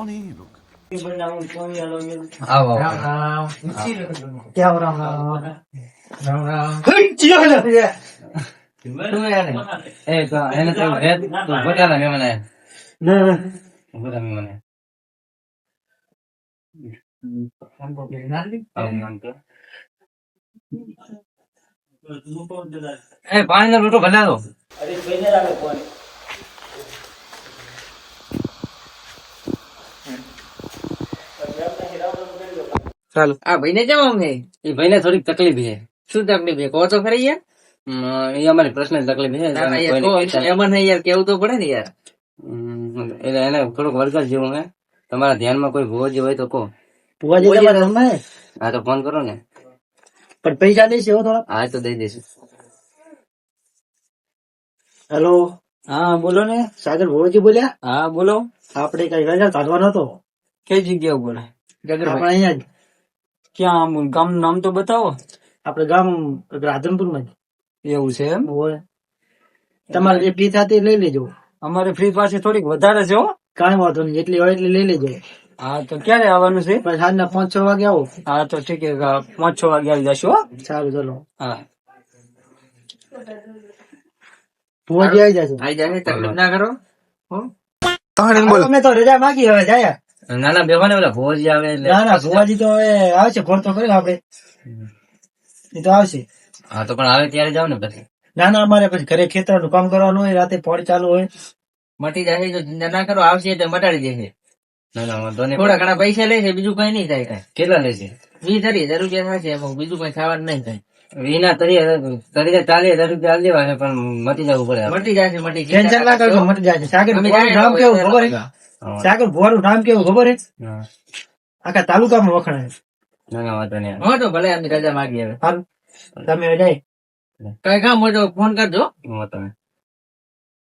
કોણ હે લોગ આવો રામ રામ ક્યાં રામ રામ રામ રામ ચિયો ને તું એને એ તો એને તો એ તો બતાના મે મને ના બતા મે મને એ પાણી. નો લોટો ભલા દો અરે ચાલો. આ ભાઈને જવા આમ એ ભાઈને થોડીક તકલીફ છે. શું તકલીફ છે કહો તો ખરી યાર. એ અમારી પ્રશ્ન તકલીફ છે. એમાં નહીં યાર કેવું તો પડે ને યાર. એટલે એને થોડુંક વરસાદ જેવું હે. તમારા ધ્યાનમાં કોઈ ભૂવો હોય તો કહો. ભુવાજી હા તો ફોન કરો ને. પણ પૈસા દઈશ એવો થોડા? હા તો દઈ દઈશું. હેલો? હા બોલો ને. સાગર ભુવાજી બોલ્યા? હા બોલો. આપણે કઈ રજા કાઢવાનો હતો? કઈ જગ્યા ઉપર આપણે અહીંયા જ. ક્યાં આમ ગામ નામ તો બતાવો. આપણે ગામ રાધનપુરમાં એવું છે એમ? હોય. તમારે જે ફી થતી લઈ લેજો. અમારે ફ્રી પાસે થોડીક વધારે છે હો. કાંઈ વાંધો નહીં. જેટલી હોય એટલી લઈ લેજો. હા તો ક્યારે આવવાનું છે? સાંજના પાંચ છ વાગે આવો. હા તો ઠીક છે. પાંચ છ વાગે આવી જશો હો. સારું ચલો. હા. આવી જશે આવી જાય તકલીફ ના કરો. અમે તો રજા માગી હવે જાય. ના ના ઓલા ભોજી આવે ના ના ભોજી તો હવે આવશે ફોન તો કર્યો આપડે એ તો આવશે. હા તો પણ આવે ત્યારે જાવ ને પછી. ના ના અમારે પછી ઘરે ખેતરનું કામ કરવાનું હોય રાતે પોળ ચાલુ હોય. મટી જશે જો ચિંતા ના કરો આવશે એટલે મટાડી દેશે. ના ના વાંધો નહીં. થોડા ઘણા પૈસા લેશે બીજું કઈ નહીં થાય કઈ. કેટલા લેશે વીસ હજાર હજાર રૂપિયા થશે એમાં બીજું કઈ ખાવાનું નહીં થાય. વિના તરી તરી ચાલી હજાર રૂપિયા આલી દેવા પણ મટી જવું પડે. મટી જશે મટી. ટેન્શન ના કરજો મટી જાય છે. સાગર નામ કેવું ખબર. સાગર ભુવાનું નામ કેવું ખબર હે? આખા તાલુકામાં વખણાય વાંધો ભલે આમ રજા માગી આવે તમે જાય. કઈ કામ હોય તો ફોન કરજો. તમે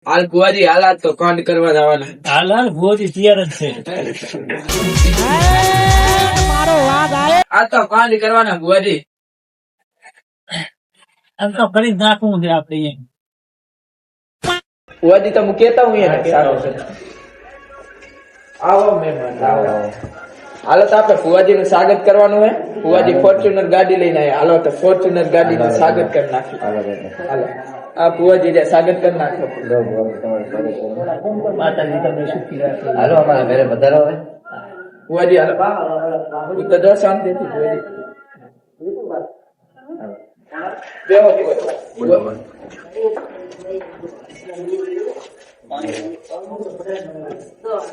હાલ ભુવાજી હાલ તો કોન્ડ કરવા જવાના. હાલ હાલ ભુવાજી તૈયાર જ છે. આ તો કોન્ડ કરવાના ભુવાજી. આમ તો કરી નાખવું છે આપણે ભુવાજી તો હું કેતા હું સારો છે. આવો મહેમાન આવો. હાલો તો આપણે ફુવાજી નું સ્વાગત કરવાનું હે. ફુવાજી ફોર્ચ્યુનર ગાડી લઈને આવ્યા હાલો તો ફોર્ચ્યુનર ગાડી નું સ્વાગત કરી નાખી હાલો આ ફુવાજી જે સ્વાગત કરી નાખો માતાજી તમને સુખી રાખે હાલો અમારા ઘરે વધારો હવે. ફુવાજી હાલો. જો શાંતિથી ફુવાજી. બેહો ફુવાજી.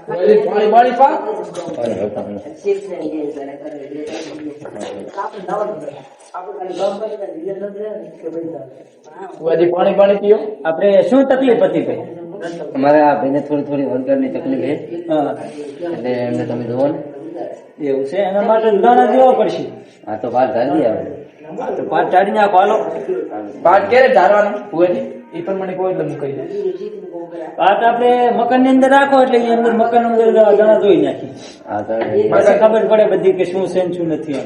પાણી પાણી પા ફુવાજી પાણી પાણી પીઓ. આપડે શું તકલીફ હતી ભાઈ અમારે આ ભાઈને થોડી થોડી વળતરની તકલીફ છે. એટલે એમને તમે જુઓ ને. એવું છે? એના માટે ઉદાહરણ દેવા પડશે. હા તો વાત ધારી આવે તો પાંચ ચાડી નાખો હાલો પાટ ક્યારે ધારવાનો? ફુવાજી એ પણ મને કોઈ એટલે મૂકી દે પાટ આપણે મકાનની અંદર રાખો એટલે એની અંદર મકાન અંદર દાણા જોઈ નાખી. પછી ખબર પડે બધી કે શું છે શું નથી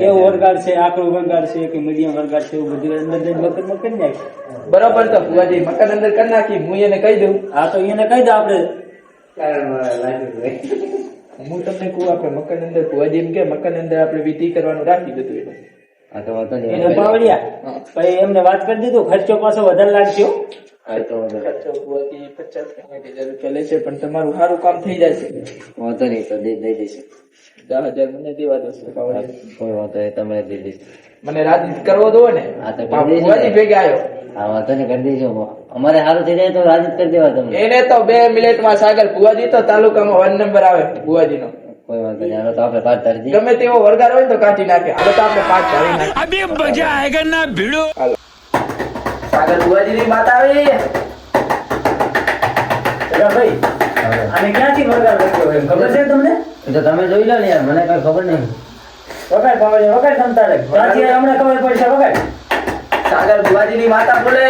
કેવો વરગાડ છે આકરો વરગાડ છે કે મીડિયમ વરગાડ છે એવું બધું અંદર જઈને મકાનમાં કરી નાખી બરોબર તો ફુવાજી મકાન અંદર કરી નાખી હું એને કહી દઉં. હા તો એને કહી દો આપણે. હું તમને કહું આપણે મકાન અંદર ફુવાજી એમ કે મકાન અંદર આપણે વિધિ કરવાનું રાખી બધું એટલે આ તો વાંધો નહીં. એને પાવડિયા. પછી એમને વાત કરી દીધું ખર્ચો પાછો વધારે લાગશે. ખર્ચો પચાસ હજાર રૂપિયા લેશે પણ તમારું સારું કામ થઈ જશે વાંધો નહીં તો દઈ દઈ દઈશું. દસ હજાર મને દેવા દો કોઈ વાંધો નહીં તમે દઈ દઈશું. મને રાજી કરવો દો ને. હા તો આ કરી દેજો ફુવાજી ને. ભેગા આવ્યો હા વાંધો નહીં કરી દેજો. અમારે સારું થઈ જાય તો રાજી કરી દેવા તમે એને તો બે મિનિટમાં સાગર ભુવાજી તો તાલુકામાં વન નંબર આવે ફુવાજી નો કોઈ વાંધો નહીં. હાલો તો આપણે પાઠ ધારી દઈએ. ગમે તેવો વરગાર હોય ને તો કાઢી નાખે. હાલો તો આપણે પાઠ ધારી નાખીએ. હાલો. સાગર ફુવાજી વાત આવી. અરે ભાઈ આને ક્યાંથી વરગાડ રાખ્યો એમ ખબર છે તમને? તો તમે જોઈ લો ને યાર મને કઈ ખબર નહીં. વગાડ પાવડિયા વગાડ તમ તારે ક્યાંથી હમણાં ખબર પડશે વગાડ. સાગર ફુવાજી ની માતા બોલે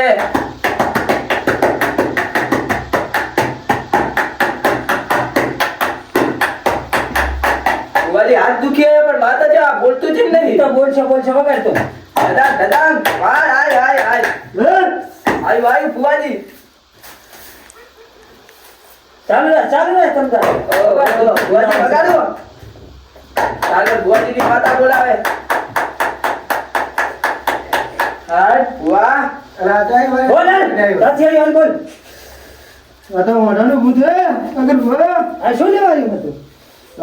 તો બોલશે બોલશે વગર તો. દાદા દાદા હાય હાય હાય હાય. આયુ આયુ ફુવાજી. ચાલુ રાખ, ચાલુ રાખ તમ તારે. બોલો, ભુવાજી વગાડો. સાગર ભુવાજીની માતા બોલાવે. હાય, ભુવા. બોલ હાલ, ત્યાંથી આવી હાલ બોલ. આ તો મોઢાનું ભૂત હે અગર ભૂવા આ શું લેવાયું હતું?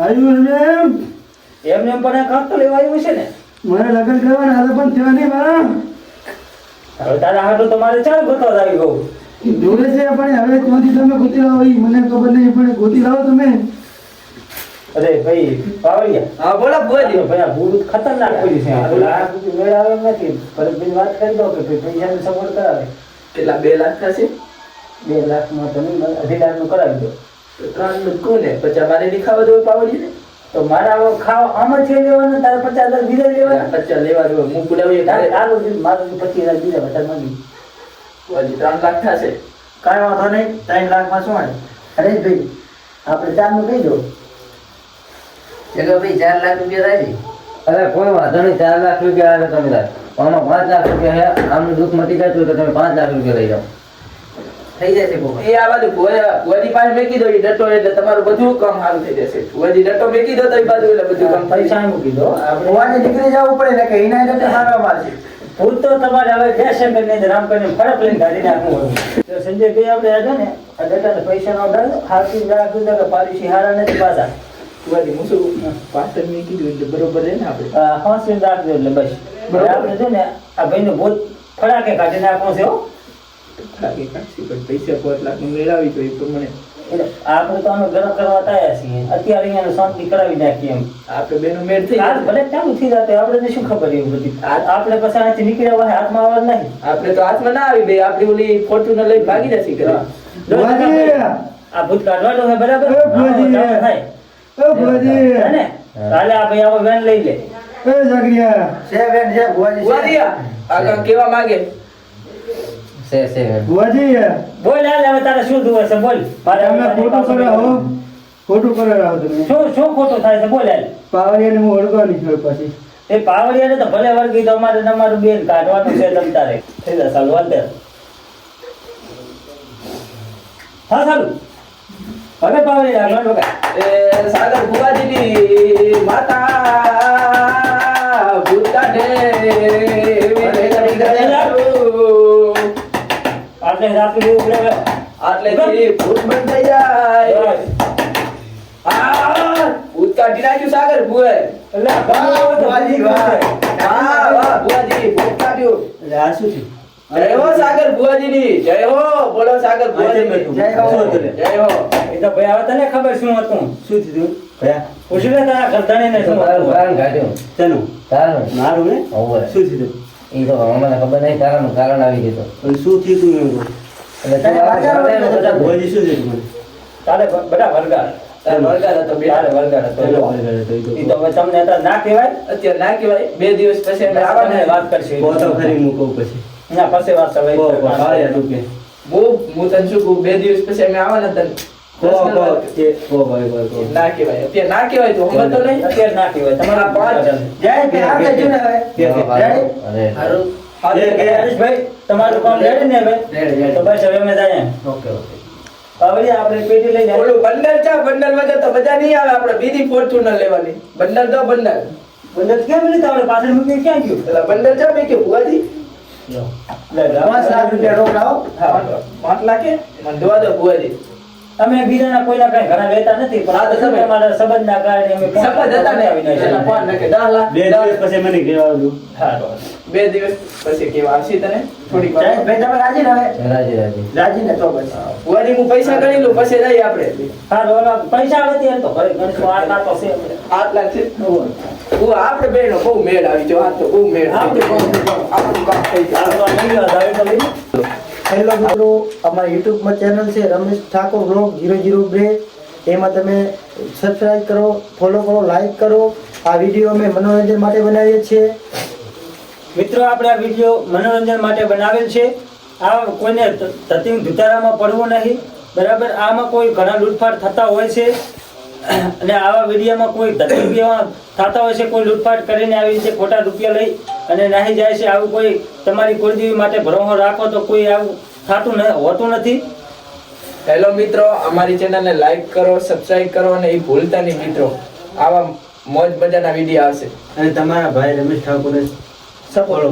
આવ્યું ને એમ. એમને એમ પણ કામ તો લેવાયું છે ને. મારે લગ્ન કરવાના હાલ પણ થયા નહીં મારા. હવે તારા હાટું તો મારે ચાલ ગોતો જ આવી ગયું. જોડે છે પણ હવે ત્યાંથી તમે ગોતી લાવો એ મને ખબર નહીં પણ ગોતી લાવો તમે. અરે ભાઈ પાવડિયા હા બોલા ભુવાજી ભાઈ આ ભૂત ખતરનાક પડી છે. આ બધું મેળ આવે નથી. પર બિન વાત કરી દો કે ભાઈ પૈસાની સગવડ કરાવે. કેટલા બે લાખ થશે? બે લાખમાં માં તમે અઢી લાખનું કરાવી દો. ત્રણનું કોને? પછી મારે દેખાવા દો પાવડિયા પાવડી ને તો મારા ખાવ આમાં છે લેવાના તારે પચાસ હજાર બીજા લેવાના. પચાસ લેવા દો હું પુડાવી તારે બિલ, મારું પચીસ હજાર બીજા વધારે માંગી ભુવાજી ત્રણ લાખ થશે. કાંઈ વાંધો નહીં ત્રણ લાખમાં શું હોય? હરેશભાઈ આપણે ચારનું કહી દો. ભાઈ ચાર લાખ રૂપિયા થાય અરે કોઈ વાંધો નહીં ચાર લાખ રૂપિયા આવે તમે આમાં પાંચ લાખ રૂપિયા આમનું દુઃખ મટી જતું તો તમે પાંચ લાખ રૂપિયા લઈ જાઓ. થઈ જશે બહુ એ આ બાજુ ભુવા- ભુવાજી પાસે મેકી દો એ ડટો એટલે તમારું બધું કામ સારું થઈ જશે. ભુવાજી ડટો મેકી દો તો એ બાજુ એટલે બધું કામ થઈ પૈસા મૂકી દો. આપણે ભુવાજી નીકળી જવું પડે ને કે એના એટલે મારવા મારશે. ભૂત તો તમારે હવે બે સેકન્ડની રામ કરીને ફરક લઈને કાઢી નાખવું હોય. સંજય સંજયભાઈ આપણે આજે ને આ ડેટાને પૈસા નો ડર હાથી રાખી દો કે પાડીશી હારા નથી પાછા. ભુવાજી હું શું પાછળ મેં કીધું એટલે બરોબર રહે ને આપણે. હા હોંસીને રાખજો એટલે બસ. બરોબર. આપણે છે ને આ ભાઈને ભૂત ફળાકે કાઢી નાખવું છે હો. લાગે કાઢશે પણ પૈસા પાંચ લાખ મેળવી તો એ પ્રમાણે. આપણે તો આનો ગરમ કરવા તૈયાર છીએ. અત્યારે અહીંયા શાંતિ કરાવી નાખીએ એમ. આપણે બેનો મેળ થઈ આ જશે. ભલે ચાલુ થઈ જતો આપણે શું ખબર એવું બધી? આપણે પછી અહીંથી નીકળ્યા હોય હાથમાં આવવા નહીં. આપણે તો હાથમાં ના આવી બે આપણી ઓલી ફોર્ચ્યુનર લઈ ભાગી જશે. આ ભૂત કાઢવાનો બરાબર? થાય. ને? કાલે આ ભાઈ આવો વેન લઈ લે. એ જાગરિયા! છે. ભુવાજી આગળ કેવા માંગે? છે છે ભુવાજી બોલ હાલ હવે તારે શું જોવે છે બોલ. મારે તમે ખોટું તમે. શું શું ખોટું થાય છે બોલ હાલ. પાવરિયાને હું ઓળખવાની છું પછી. એ પાવડિયાને તો ભલે વળગી તો અમારે તમારું બેન કાઢવાનું છે તમ તારે. થઈ જાય સાલું હા સારું. હવે આગળ વગાડ. એ સાગર ભુવાજીની માતા. આપણે રાખી દેવું પડે હવે. આટલેથી ભૂત બંધ થઈ જાય. બસ. ભૂત કાઢી નાખ્યું સાગર ભુએ એટલે આ ગમે એવો તો ભુવાજી, વાહ. હા વાહ ભુવાજી ભૂત કાઢ્યું. એટલે આ શું થયું જય હો સાગર ભુવાજીની જય હો બોલો સાગર ભુવાજીની. જય હો. જય હો. એ તો ભાઈ હવે તને ખબર શું હતું? શું થયું ભયા? પૂછી ને તારા ઘરધણીને શું તારું કારણ કાઢ્યું. તેનું તારું. મારું ને. શું થયું એ તો અમને ખબર નહીં તારાનું કારણ આવી ગયું પણ શું થયું તું એમ તારે બધા બે ના કહેવાય. અત્યારે ના કહેવાય. દિવસ પછી વાત કરશે. ના વાત. બહુ હું તને શું કહું? બે દિવસ પછી અમે આવવાના તને. ના કહેવાય. અત્યારે ના કહેવાય તો હમણાં તો નહીં. અત્યારે ના કહેવાય. તમારા પાંચ. જય જય જય. હરીશભાઈ તમારું કામ રેડી ને હવે. તો બસ હવે અમે જાય ઓકે ઓકે. હવે આપણે પેટી ઓલું બંડલ ચા બંડલ વગર તો મજા નહીં આવે આપણે બીજી ફોર્ચ્યુનર લેવાની. બંડલ તો બંડલ. બંદર કેમ નહીં આપણે પાછળ મૂકી ક્યાં ગયું? એટલે બંડલ ચા મેં કે ભુવાજી. પાંચ લાખ રૂપિયા રોકડાવો હા. પાંચ લાખે? મને દો ભુવાજી. અમે બીજાના કોઈના કઈ ઘણા લેતા નથી પણ આ તો તમે અમારા સંબંધના કારણે અમે સંબંધ હતા ને? આવીને પાંચ નાખે દસ લાખ બે દિવસ પછી મને કહેવા દઉં હા, બે દિવસ પછી કેવા આવશે તને? થોડી વાર. ભાઈ તમે રાજી ને હવે? રાજી રાજી. રાજી ને તો બસ વળી હું પૈસા ગણી લઉં પછી રહી આપણે. હા, તો પૈસા નથી તો ઘરે ગણશું તો આટલા તો છે આઠ લાખ છે? હું આપણે બેનો બહુ મેળ આવી જો આ તો બહુ મેળ આપણે ગયો. આપણું કામ થઈ આ તો આ નહીં હોય, હવે તો લઈ લો. હેલો મિત્રો, અમારી યુટ્યુબમાં ચેનલ છે Ramesh Thakor blog zero zero બે. એમાં તમે સબસ્ક્રાઈબ કરો ફોલો કરો લાઈક કરો. આ વીડિયો અમે મનોરંજન માટે બનાવીએ છીએ. મિત્રો, આપણે આ વીડિયો મનોરંજન માટે બનાવેલ છે. આ કોઈને તતિંગ ધુતારામાં પડવું નહીં. બરાબર? આમાં કોઈ ઘણા લૂંટફાટ થતા હોય છે. અને આવા વિડીયોમાં કોઈ તકલીફ એવા થતા હોય છે કોઈ લૂંટફાટ કરીને આવી રીતે ખોટા રૂપિયા લઈ અને નાહી જાય છે આવું કોઈ તમારી કુળદેવી માટે ભરોસો રાખો તો કોઈ આવું થતું ન હોતું નથી. હેલો મિત્રો અમારી ચેનલને લાઈક કરો સબસ્ક્રાઇબ કરો અને એ ભૂલતા નહીં મિત્રો. આવા મોજ મજાના વીડિયો આવશે. અને તમારા ભાઈ રમેશ ઠાકોરને સપોર્ટ